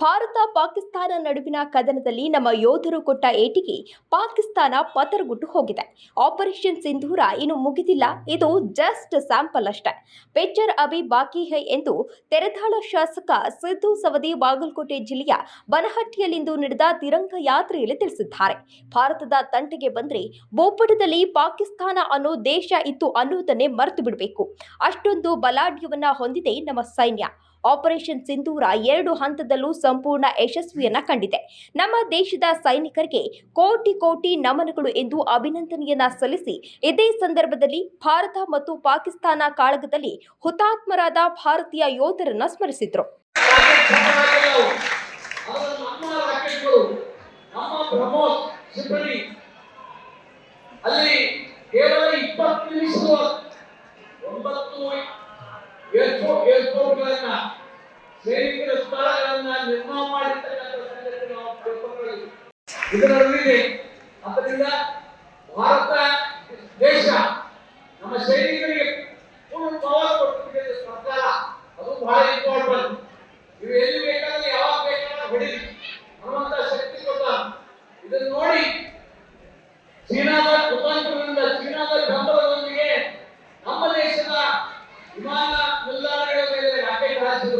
ಭಾರತ ಪಾಕಿಸ್ತಾನ ನಡುವಿನ ಕದನದಲ್ಲಿ ನಮ್ಮ ಯೋಧರು ಕೊಟ್ಟ ಏಟಿಗೆ ಪಾಕಿಸ್ತಾನ ಪತರಗುಟ್ಟು ಹೋಗಿದೆ. ಆಪರೇಷನ್ ಸಿಂಧೂರ ಇನ್ನು ಮುಗಿದಿಲ್ಲ. ಇದು ಜಸ್ಟ್ ಸ್ಯಾಂಪಲ್ ಅಷ್ಟೇ. ಪೆಚ್ಚರ್ ಅಭಿ ಬಾಕಿ ಹೈ ಎಂದು ತೆರೆದಾಳ ಶಾಸಕ ಸಿದ್ದು ಸವದಿ ಬಾಗಲಕೋಟೆ ಜಿಲ್ಲೆಯ ಬನಹಟ್ಟಿಯಲ್ಲಿಂದು ನಡೆದ ತಿರಂಗ ಯಾತ್ರೆಯಲ್ಲಿ ತಿಳಿಸಿದ್ದಾರೆ. ಭಾರತದ ತಂಟೆಗೆ ಬಂದರೆ ಭೂಪಟದಲ್ಲಿ ಪಾಕಿಸ್ತಾನ ಅನ್ನೋ ದೇಶ ಇತ್ತು ಅನ್ನುವುದನ್ನೇ ಮರೆತು ಬಿಡಬೇಕು. ಅಷ್ಟೊಂದು ಬಲಾಢ್ಯವನ್ನ ಹೊಂದಿದೆ ನಮ್ಮ ಸೈನ್ಯ. ಆಪರೇಷನ್ ಸಿಂಧೂರ ಎರಡು ಹಂತದಲ್ಲೂ ಸಂಪೂರ್ಣ ಯಶಸ್ವಿಯನ್ನ ಕಂಡಿದೆ. ನಮ್ಮ ದೇಶದ ಸೈನಿಕರಿಗೆ ಕೋಟಿ ಕೋಟಿ ನಮನಗಳು ಎಂದು ಅಭಿನಂದನೆಯನ್ನ ಸಲ್ಲಿಸಿ, ಇದೇ ಸಂದರ್ಭದಲ್ಲಿ ಭಾರತ ಮತ್ತು ಪಾಕಿಸ್ತಾನ ಕಾಳಗದಲ್ಲಿ ಹುತಾತ್ಮರಾದ ಭಾರತೀಯ ಯೋಧರನ್ನ ಸ್ಮರಿಸಿದ್ರು. ಅಲ್ಲಿ ಕೇವಲ ಇಪ್ಪತ್ತು ನಿಮಿಷ ಒಂಬತ್ತು ಏರ್ಪೋರ್ಟ್ಗಳನ್ನ ಸೈನಿಕರ ಸ್ಥಳಗಳನ್ನ ನಿರ್ಮಾಣ ಮಾಡಿರ್ತಕ್ಕಂಥ ಸಂಗತಿ ನಾವು ತಿಳ್ಕೊಳ್ಳಿ. ಇದರಲ್ಲಿದೆ ಅದರಿಂದ ಭಾರತ ದೇಶ ನಮ್ಮ ಸೈನಿಕರಿಗೆ ಪೂರ್ಣ ಪವರ್ ಕೊಟ್ಟಿದೆ ಸರ್ಕಾರ. ಅದು ಬಹಳ ಇಂಪಾರ್ಟೆಂಟ್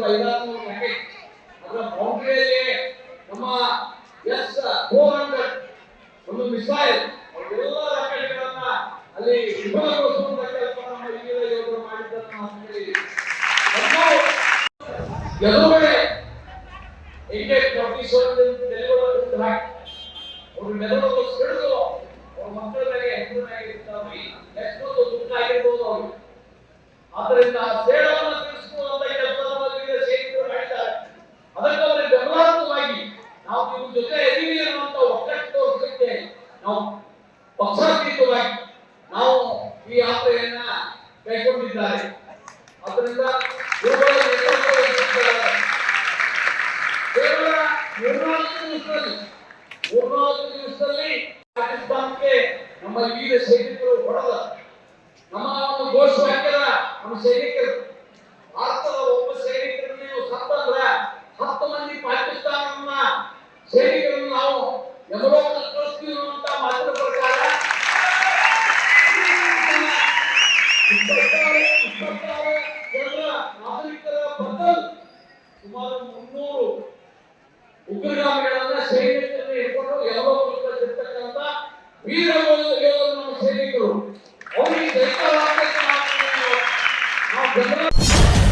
ಐದಾರು ರಾಕೆಟ್ ಅದರ ಬೌಂಡ್ರಿಯಲ್ಲಿ ನಮ್ಮ ಎಸ್ ಫೋರ್ ಒಂದು ಎಲ್ಲ ಅಲ್ಲಿ ವಿಫಲಗೊಳಿಸುವಂತ ಕೆಲಸ ನಮ್ಮ ವೀರ ಯೋಧರು ಮಾಡಿದ್ದನ್ನು ನಾವು ಕೇಳಿದ್ದೀವಿ. ಮತ್ತು ಎದುರುಗಡೆ ಏಕೆ ಪ್ರೊಫೆಸರ್ ಅವರು ಮೆದುಳು ಸಿಡಿದು ಅವ್ರ ಮಕ್ಕಳ ಮೇಲೆ ಹೆಸರು ಪಕ್ಷಾತೀತವಾಗಿ ನಾವು ಈ ಯಾತ್ರೆಯನ್ನ ಕೈಗೊಂಡಿದ್ದಾರೆ ಅದರಿಂದ. ಕೇವಲ ಮೂರ್ನಾಲ್ಕು ದಿವಸದಲ್ಲಿ ಮೂರ್ನಾಲ್ಕು ದಿವಸದಲ್ಲಿ ಪಾಕಿಸ್ತಾನಕ್ಕೆ ನಮ್ಮ ವೀರ ಸೈನಿಕರು ಹೊಡೆದ ನಮ್ಮ ಒಂದು ಘೋಷವಾಕ್ಯದ ನಮ್ಮ ಸೈನಿಕರು ಭಾರತದ ಒಬ್ಬ ಸೈನಿಕರನ್ನು ನೀವು ಸತ್ತಂದ್ರ ಹತ್ತು ಮಂದಿ ಪಾಕಿಸ್ತಾನವನ್ನ ಸೈನಿಕರನ್ನು ನಾವು ಯಮಲೋಕ ಕಳಿಸ್ತೀವಿ ಅಂತ ಮಾತಿನ ಜನರ ನಾಗರಿಕರ ಬದಲ್ ಸುಮಾರು ಮುನ್ನೂರು ಉಗ್ರಗಾಮಿಗಳನ್ನ ಸೈನಿಕರನ್ನು ಹಿಡ್ಕೊಂಡು ಯಾವ ಇರ್ತಕ್ಕಂಥ ವೀರ ಯೋಧರು ನಮ್ಮ ಸೈನಿಕರು ಅವರಿಗೆ ದೈಹಿಕ ನಾವು